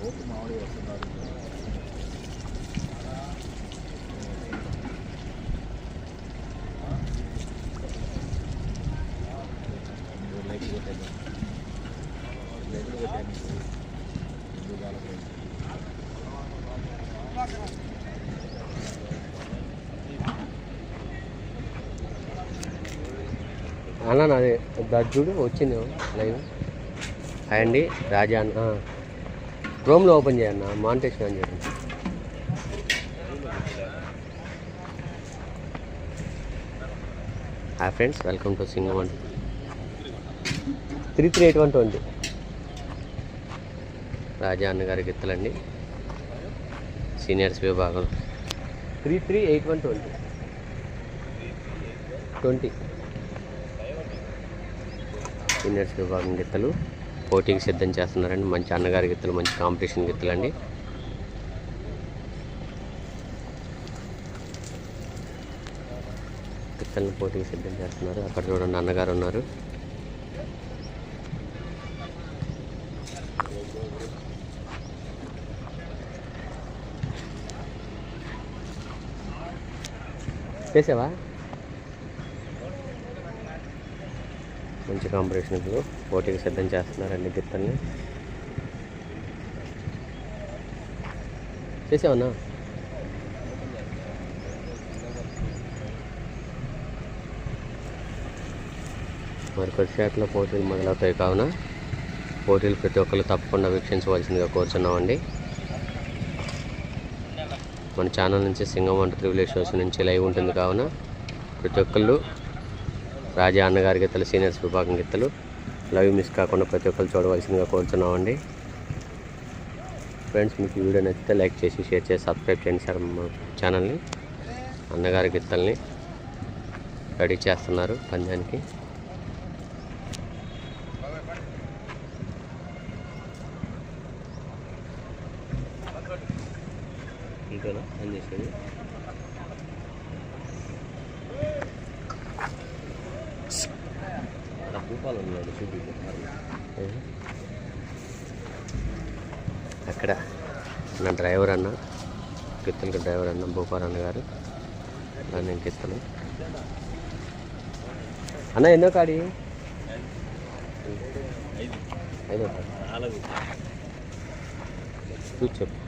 Okay మామూలుగా వస్తున్నారు light కొట్టాను లైట్లు కొట్టాను ఎందుకు కాలేదు అన్న నాది దర్జుడు వచ్చింది. లైవ్ హాయ్ అండి రాజా అన్న. క్రోమ్లో ఓపెన్ చేయన్న మానిటేషన్ అని చెప్పండి hi friends welcome to Singh one three three eight one twenty Raja అన్న గారి గిత్తలండి. సీనియర్స్ విభాగం three three eight one twenty twenty seniors విభాగం గిత్తలు పోటీకి సిద్ధం చేస్తున్నారండి. మంచి అన్నగారి గిత్తలు మంచి కాంపిటీషన్ గిత్తలు అండి. గిత్తలను పోటీకి సిద్ధం చేస్తున్నారు. అక్కడ చూడండి అన్నగారు ఉన్నారు. చేసావా? మంచి కాంపిటీషన్ ఇప్పుడు. పోటీకి సిద్ధం చేస్తున్నారండి గిత్తల్ని చేసావన్నా? మరి కొద్దిసేపట్లో పోటీలు మొదలవుతాయి కావున పోటీలు ప్రతి ఒక్కరు తప్పకుండా వీక్షించవలసిందిగా కోరుచున్నామండి. మన ఛానల్ నుంచి సింగం వంట త్రివిలే షోస్ నుంచి లైవ్ ఉంటుంది కావున ప్రతి ఒక్కళ్ళు రాజా అన్నగారి గీతలు సీనియర్స్ విభాగం గీతలు లైవ్ మిస్ కాకుండా ప్రతి ఒక్కరు చూడవలసిందిగా కోరుతున్నామండి ఫ్రెండ్స్ మీకు వీడియో నచ్చితే లైక్ చేసి షేర్ చేసి సబ్స్క్రైబ్ చేయండి సార్ మా ఛానల్ని అన్నగారి గీతల్ని రెడీ చేస్తున్నారు పందానికి రూపాయలు ఉన్నాడు చూపించారు అక్కడ నా డ్రైవర్ అన్న కిత్తలకి డ్రైవర్ అన్న భూపాల్ అన్న గారు. నేను కిత్తలు అన్న ఎన్నో కాడి? ఐదో చెప్పు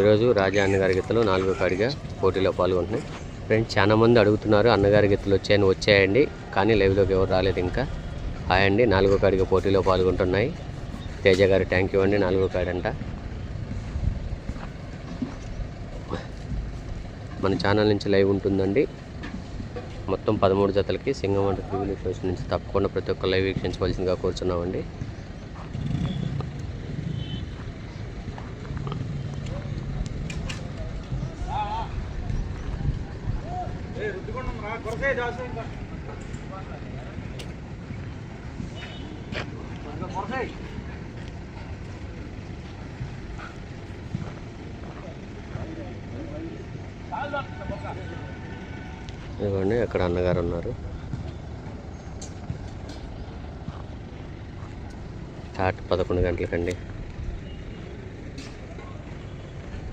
ఈరోజు రాజా అన్నగారి గిత్తలు నాలుగో కాడిగా పోటీలో పాల్గొంటున్నాయి. ఫ్రెండ్స్ చాలా మంది అడుగుతున్నారు అన్నగారి గెత్తులు వచ్చాయని వచ్చాయండి కానీ లైవ్లోకి ఎవరు రాలేదు ఇంకా. హాయ్ అండి నాలుగో కాడిగా పోటీలో పాల్గొంటున్నాయి. తేజ గారు థ్యాంక్ యూ అండి నాలుగో కాడంట. మన ఛానల్ నుంచి లైవ్ ఉంటుందండి. మొత్తం పదమూడు జతలకి సింగం వంటి టీవీ నుంచి తప్పకుండా ప్రతి ఒక్క లైవ్ వీక్షించవలసిందిగా కోరుచున్నామండి. ఇదిగోండి అక్కడ అన్నగారు ఉన్నారు. స్టార్ట్ పదకొండు గంటలకండి.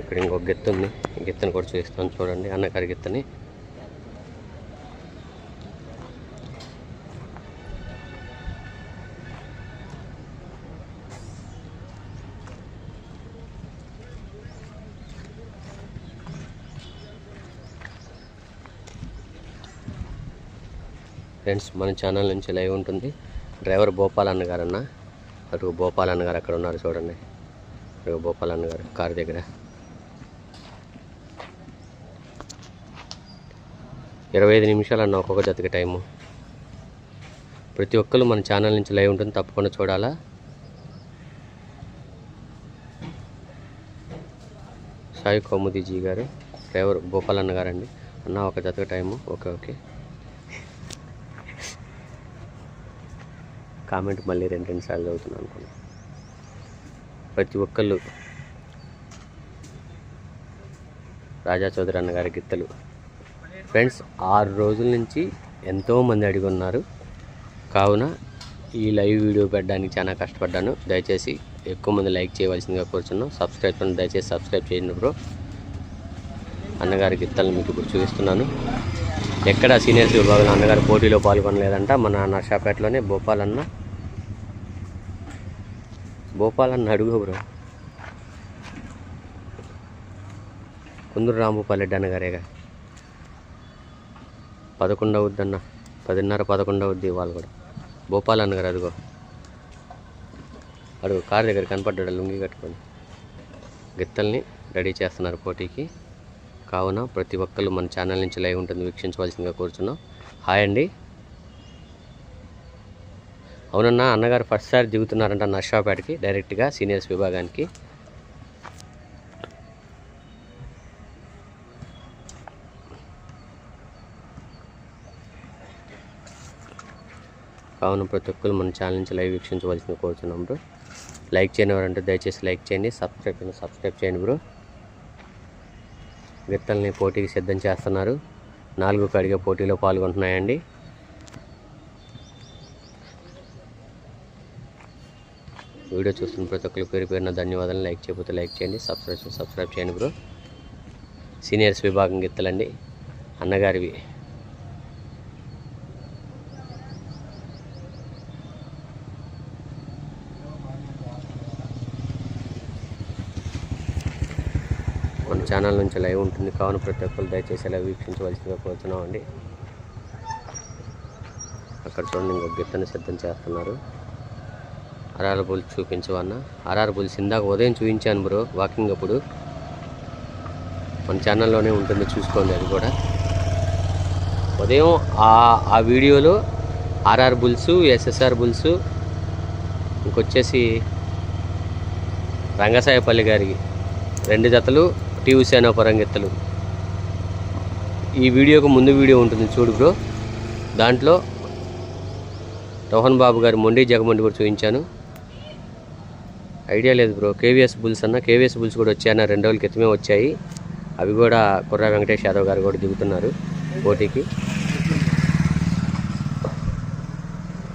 ఇక్కడ ఇంకొక గెత్త ఉంది ఈ గెత్తని కూడా చూస్తాను చూడండి. అన్నగారి గెత్తని. ఫ్రెండ్స్ మన ఛానల్ నుంచి లైవ్ ఉంటుంది. డ్రైవర్ భోపాల్ అన్నగారు అన్న. అటు భోపాల్ అన్నగారు అక్కడ ఉన్నారు చూడండి. అటు భోపాల్ అన్నగారు కారు దగ్గర. ఇరవై ఐదు నిమిషాలు అన్న ఒక్కొక్క జతకి టైము ప్రతి ఒక్కరు మన ఛానల్ నుంచి లైవ్ ఉంటుంది. తప్పకుండా చూడాలా? సాయి కౌముదీజీ గారు డ్రైవర్ భోపాల్ అన్న గారండి. అన్న ఒక జతకి టైము ఓకే ఓకే. కామెంట్ మళ్ళీ రెండు రెండు సార్లు చదువుతున్నాను అనుకున్నాను ప్రతి ఒక్కళ్ళు రాజా చౌదరి అన్న గారి గిత్తలు. ఫ్రెండ్స్ ఆరు రోజుల నుంచి ఎంతోమంది అడిగి ఉన్నారు. కావున ఈ లైవ్ వీడియో పెట్టడానికి చాలా కష్టపడ్డాను. దయచేసి ఎక్కువ మంది లైక్ చేయవలసిందిగా కోరుచున్నాం సబ్స్క్రైబ్ దయచేసి సబ్స్క్రైబ్ చేయండి బ్రో. అన్నగారి గిత్తలను మీకు ఇప్పుడు చూపిస్తున్నాను. ఎక్కడ సీనియర్స్ విభాగంలో అన్నగారు పోటీలో పాల్గొనలేదంట మన నర్షాపేటలోనే భోపాల్ అన్న భోపాల్ అన్న అడుగు బ్రో. కుందూరు రాంభూపాలెడ్డి అన్నగారేగా పదకొండు అవుద్దన్న పదిన్నర పదకొండు అవుద్ది వాళ్ళు కూడా. భోపాల్ అన్నగారు అదిగో. అడుగు కారు దగ్గర కనపడ్డాడు లుంగి కట్టుకొని. గిత్తల్ని రెడీ చేస్తున్నారు పోటీకి. కావున ప్రతి ఒక్కళ్ళు మన ఛానల్ నుంచి లైవ్ ఉంటుంది వీక్షించవలసిందిగా కోరుచున్నాం. హాయ్ అండి. అవునన్నా అన్నగారు ఫస్ట్ సారి దిగుతున్నారంట నర్షాపేటకి డైరెక్ట్గా సీనియర్స్ విభాగానికి. కావున ప్రతి ఒక్కరు మన ఛానల్ నుంచి లైవ్ వీక్షించవలసింది కోరుతున్నాం బ్రో. లైక్ చేయని వారంటే దయచేసి లైక్ చేయండి సబ్స్క్రైబ్ చేయండి సబ్స్క్రైబ్ చేయండి బ్రో. విత్తల్ని పోటీకి సిద్ధం చేస్తున్నారు. నాలుగు కడిగే పోటీలో పాల్గొంటున్నాయండి. వీడియో చూస్తున్న ప్రతి ఒక్కరు పేరు పేరున ధన్యవాదాలు. లైక్ చేయకపోతే లైక్ చేయండి. సబ్స్క్రైబ్ సబ్స్క్రైబ్ చేయండి బ్రో. సీనియర్స్ విభాగం గెత్తలండి అన్నగారివి. మన ఛానల్ నుంచి లైవ్ ఉంటుంది. కావున ప్రతి ఒక్కరు దయచేసి అలా వీక్షించవలసిందిగా కోరుతున్నామండి. అక్కడ చూడండి ఇంకొక గిత్తని సిద్ధం చేస్తున్నారు. అరార బుల్ చూపించవన్న. అరార బుల్స్ ఇందాక ఉదయం చూపించాను బ్రో వాకింగ్ అప్పుడు. మన ఛానల్లోనే ఉంటుంది చూసుకోండి అది కూడా. ఉదయం ఆ వీడియోలో ఆర్ఆర్ బుల్స్ ఎస్ఎస్ఆర్ బుల్స్ ఇంకొచ్చేసి రంగసాయపల్లి గారికి రెండు జతలు టీవీ సేనాపురం గిత్తలు ఈ వీడియోకు ముందు వీడియో ఉంటుంది చూడు బ్రో. దాంట్లో రోహన్ బాబు గారి మొండి జగమండి కూడా చూపించాను ఐడియా లేదు బ్రో. కేవీఎస్ బుల్స్ అన్న కేవీఎస్ బుల్స్ కూడా వచ్చాయన్న రెండు రోజుల క్రితమే వచ్చాయి. అవి కూడా కుర్రా వెంకటేష్ యాదవ్ గారు కూడా దిగుతున్నారు పోటీకి.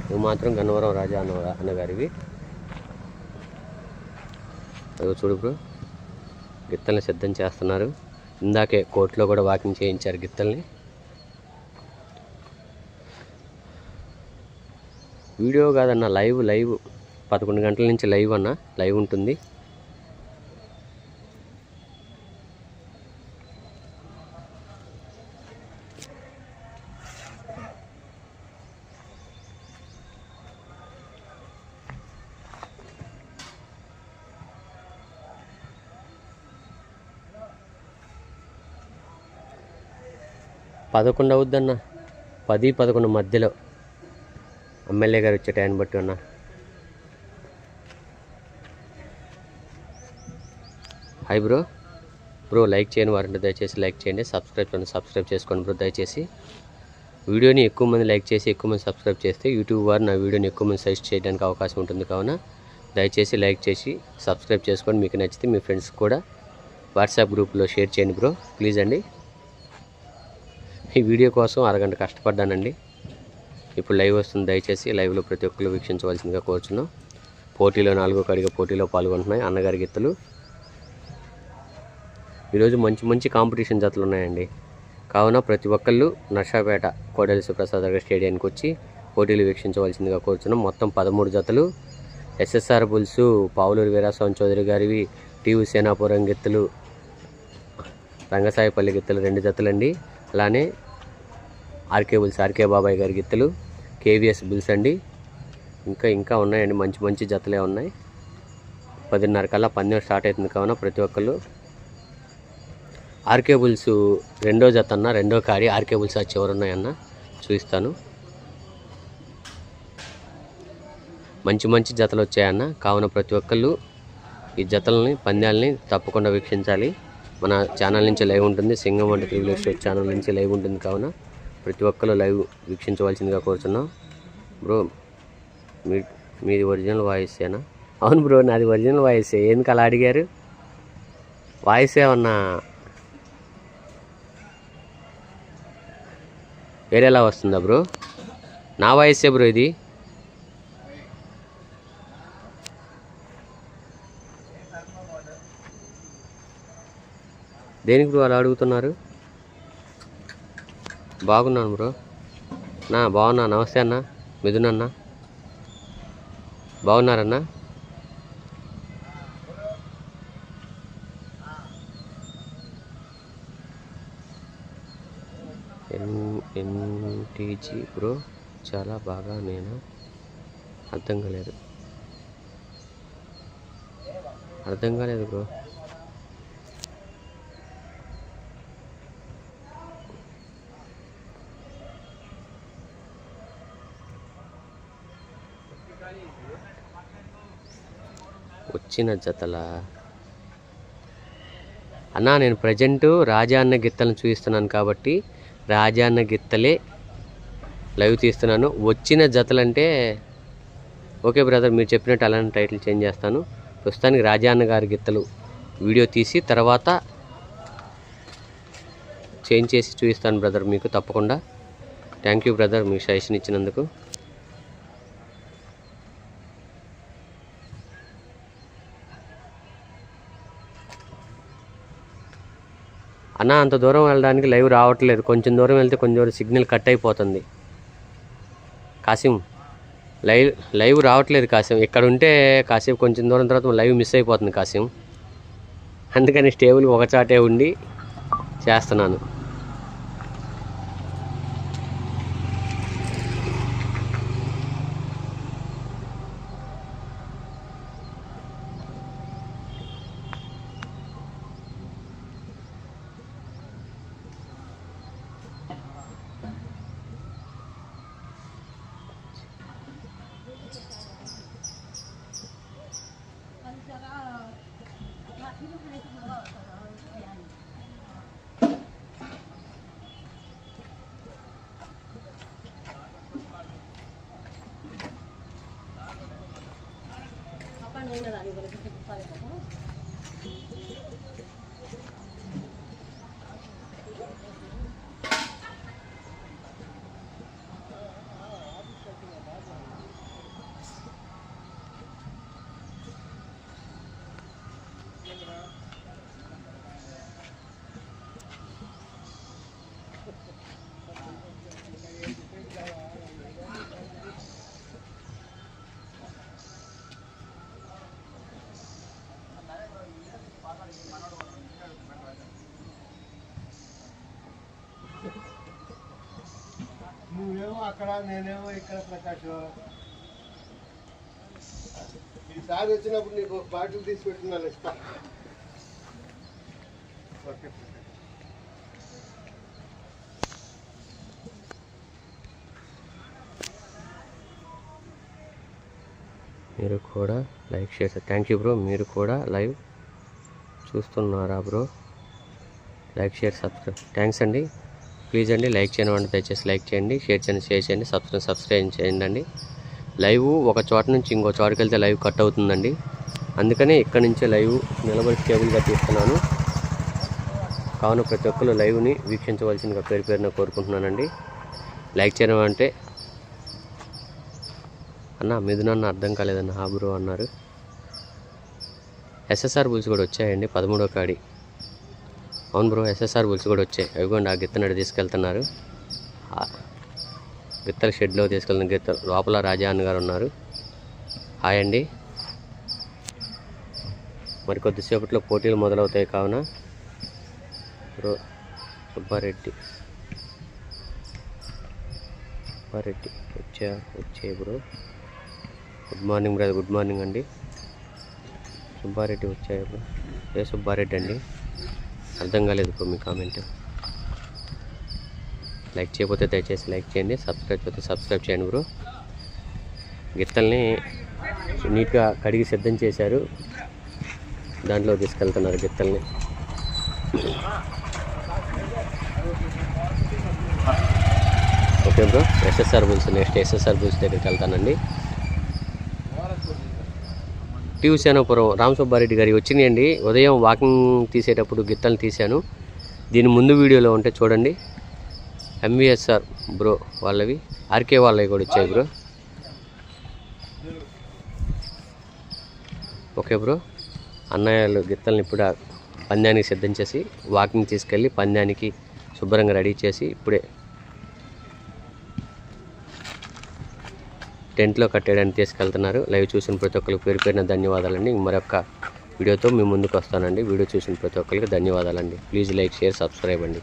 ఇవి మాత్రం గన్నవరం రాజా అన్న అన్నగారివి అదో చూడు బ్రో. గిత్తల్ని సిద్ధం చేస్తున్నారు. ఇందాకే కోర్టులో కూడా వాకింగ్ చేయించారు గిత్తల్ని. వీడియో కాదన్న లైవ్ లైవ్. పదకొండు గంటల నుంచి లైవ్ అన్న. లైవ్ ఉంటుంది. పదకొండు అవుద్దన్న. పది పదకొండు మధ్యలో. ఎమ్మెల్యే గారు వచ్చే టైం బట్టి అన్నా. హాయ్ బ్రో బ్రో లైక్ చేయని వారంటే దయచేసి లైక్ చేయండి. సబ్స్క్రైబ్ చేయండి సబ్స్క్రైబ్ చేసుకోండి బ్రో దయచేసి. వీడియోని ఎక్కువ మంది లైక్ చేసి ఎక్కువ మంది సబ్స్క్రైబ్ చేస్తే యూట్యూబ్ వారు నా వీడియోని ఎక్కువ మంది సజెస్ట్ చేయడానికి అవకాశం ఉంటుంది. కావున దయచేసి లైక్ చేసి సబ్స్క్రైబ్ చేసుకోండి. మీకు నచ్చితే మీ ఫ్రెండ్స్ కూడా వాట్సాప్ గ్రూప్లో షేర్ చేయండి బ్రో ప్లీజ్ అండి. ఈ వీడియో కోసం అరగంట కష్టపడ్డానండి. ఇప్పుడు లైవ్ వస్తుంది. దయచేసి లైవ్లో ప్రతి ఒక్కరు వీక్షించవలసిందిగా కోరుచున్నాం. పోటీలో నాలుగో కడిగ పోటీలో పాల్గొంటున్నాయి. అన్నగారి గీతలు ఈరోజు మంచి మంచి కాంపిటీషన్ జతలు ఉన్నాయండి. కావున ప్రతి ఒక్కళ్ళు నర్షాపేట కోడలి సుప్రసాద్ గారి స్టేడియానికి వచ్చి పోటీలు వీక్షించవలసిందిగా కోరుచున్నాం. మొత్తం పదమూడు జతలు. ఎస్ఎస్ఆర్ బుల్స్ పావులూరు వీరాస్వామి చౌదరి గారివి టీవీ సేనాపురం గిత్తలు రంగసాయిపల్లి గిత్తలు రెండు జతలండి. అలానే ఆర్కే బుల్స్ ఆర్కే బాబాయ్ గారి గిత్తలు కేవీఎస్ బుల్స్ అండి. ఇంకా ఇంకా ఉన్నాయండి. మంచి మంచి జతలే ఉన్నాయి. పదిన్నర కల్లా పందెం స్టార్ట్ అవుతుంది. కావున ప్రతి ఒక్కళ్ళు ఆర్కేబుల్స్ రెండో జత అన్న రెండో కాడి ఆర్కేబుల్స్ ఆ చివరి ఉన్నాయన్న చూపిస్తాను. మంచి మంచి జతలు వచ్చాయన్న. కావున ప్రతి ఒక్కళ్ళు ఈ జతలని పందాలని తప్పకుండా వీక్షించాలి. మన ఛానల్ నుంచి లైవ్ ఉంటుంది. సింగం వంటి త్రిబుల్ ఎస్టేట్ ఛానల్ నుంచి లైవ్ ఉంటుంది కావున ప్రతి ఒక్కరు లైవ్ వీక్షించవలసిందిగా కోరుతున్నాం బ్రో మీ మీది ఒరిజినల్ వాయిసేనా అవును బ్రో నాది ఒరిజినల్ వాయిసే ఎందుకు అలా అడిగారు? వాయిస్ ఏమన్నా వేరేలా వస్తుందా బ్రో? నా వాయిసే బ్రో ఇది. దేనికి బ్రో అలా అడుగుతున్నారు? బాగున్నాను బ్రో. నా బాగున్నా నమస్తే అన్న. మిథునన్నా బాగున్నారన్నా? గురించి బ్రో చాలా బాగా నేను అర్థం కాలేదు. అర్థం కాలేదు బ్రో. వచ్చిన జతల. అన్నా నేను ప్రజెంట్ రాజా అన్న గిత్తలను చూపిస్తున్నాను కాబట్టి రాజా అన్న గిత్తలే లైవ్ తీస్తున్నాను. వచ్చిన జతలంటే ఓకే బ్రదర్ మీరు చెప్పినట్టు అలాంటి టైటిల్ చేంజ్ చేస్తాను. ప్రస్తుతానికి రాజాన్న గారి గిత్తలు వీడియో తీసి తర్వాత చేంజ్ చేసి చూపిస్తాను బ్రదర్ మీకు తప్పకుండా. థ్యాంక్ యూ బ్రదర్ మీ సజెషన్ ఇచ్చినందుకు. అన్న అంత దూరం వెళ్ళడానికి లైవ్ రావట్లేదు. కొంచెం దూరం వెళ్తే కొంచెం దూరం సిగ్నల్ కట్ అయిపోతుంది. కాసిం. లైవ్ లైవ్ రావట్లేదు కాసిం. ఇక్కడ ఉంటే కాసేపు కొంచెం దూరం తర్వాత లైవ్ మిస్ అయిపోతుంది కాసిం. అందుకని స్టేబుల్ ఒకచాటే ఉండి చేస్తున్నాను. Gracias. అక్కడ నేనేమో ఇక్కడ ప్రకాశం. ఈసారి వచ్చినప్పుడు నీకు ఒక బాటిల్ తీసి పెట్టున్నాను ఇస్తా ఓకే మీరు కూడా లైక్ చేశారు థ్యాంక్ యూ బ్రో. మీరు కూడా లైవ్ చూస్తున్నారా bro? Like share subscribe. Thanks అండి. ప్లీజ్ అండి లైక్ చేయడం అంటే దయచేసి లైక్ చేయండి షేర్ చేయండి షేర్ చేయండి సబ్స్క్రైబ్ సబ్స్క్రైబ్ చేయండి అండి లైవ్ ఒక చోట నుంచి ఇంకో చోటకి వెళ్తే లైవ్ కట్ అవుతుందండి. అందుకనే ఇక్కడ నుంచే లైవ్ నిలబడి కేబుల్గా తీస్తున్నాను. కావున ప్రతి ఒక్కరు లైవ్ని వీక్షించవలసిందిగా పేరు పేరున కోరుకుంటున్నానండి. లైక్ చేయడం అంటే అన్న మిథునన్న అర్థం కాలేదన్న హాబురు అన్నారు. ఎస్ఎస్ఆర్ బుల్స్ కూడా వచ్చాయండి పదమూడో కాడి. అవును బ్రో ఎస్ఎస్ఆర్ బుల్స్ కూడా వచ్చాయి. అవిగోండి ఆ గిత్తనడు తీసుకెళ్తున్నారు. గిత్తల షెడ్లో తీసుకెళ్తున్న గిత్త లోపల రాజా అన్న గారు ఉన్నారు. హాయ్ అండి. మరి కొద్దిసేపట్లో పోటీలు మొదలవుతాయి కావున బ్రో సుబ్బారెడ్డి. సుబ్బారెడ్డి వచ్చా? వచ్చే bro. Good morning brother good morning అండి. సుబ్బారెడ్డి వచ్చాయి బ్రో? ఏ సుబ్బారెడ్డి అండి? అర్థం కాలేదు ఇప్పుడు మీ కామెంట్. లైక్ చేయకపోతే దయచేసి లైక్ చేయండి సబ్స్క్రైబ్ చేస్తే సబ్స్క్రైబ్ చేయండి బ్రో. గిత్తల్ని నీట్గా కడిగి సిద్ధం చేశారు. దాంట్లో తీసుకెళ్తున్నారు గిత్తల్ని. Okay bro SSR bulls next SSR bulls దగ్గరికి వెళ్తానండి. టీవీశానపురం రామ్ సుబ్బారెడ్డి గారి వచ్చినాయండి. ఉదయం వాకింగ్ తీసేటప్పుడు గిత్తలు తీశాను. దీని ముందు వీడియోలో ఉంటే చూడండి. ఎంవిఎస్ఆర్ బ్రో వాళ్ళవి ఆర్కే వాళ్ళవి కూడా వచ్చాయి బ్రో. Okay bro. అన్నయ్యలు గిత్తల్ని ఇప్పుడు పందానికి సిద్ధం చేసి వాకింగ్ తీసుకెళ్ళి పందానికి శుభ్రంగా రెడీ చేసి ఇప్పుడే టెంట్లో కట్టేయడానికి తీసుకెళ్తున్నారు. లైవ్ చూసిన ప్రతి ఒక్కరికి పేరు పేరిన ధన్యవాదాలండి. మరొక వీడియోతో మీ ముందుకు వస్తానండి. వీడియో చూసిన ప్రతి ఒక్కరికి ధన్యవాదాలండి. ప్లీజ్ లైక్ షేర్ సబ్స్క్రైబ్ అండి.